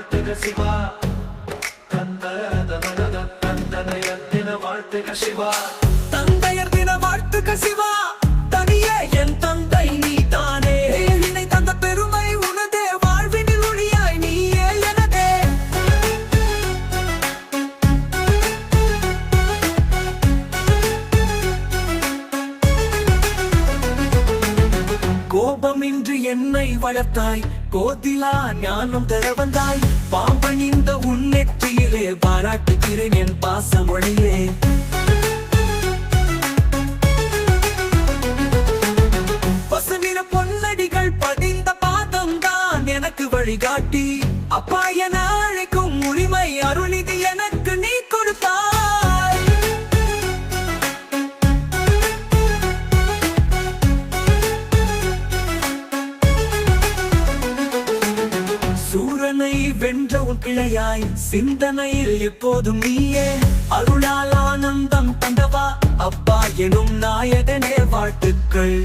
வாழ்த்துக சிவா. தந்தன தந்தனையர் தின வாழ்த்துக சிவா. தந்தையர் தின கோபமின்றி என்னை வளர்த்தாய். கோதிலா ஞானம் தர வந்தாய். பாம்பணிந்த உன் நெற்றியிலே பாராட்டுகிறேன் என் பாசமொழியே. பசுநிற பொன்னடிகள் பதிந்த பாதம் தான் எனக்கு வழிகாட்டி. அப்பா என அழை சூரனை வென்ற உன் பிழையாய் சிந்தனையில் எப்போதும் நீயே. அருளால் ஆனந்தம் தந்தவா அப்பா எனும் நாயகனே வாழ்த்துக்கள்.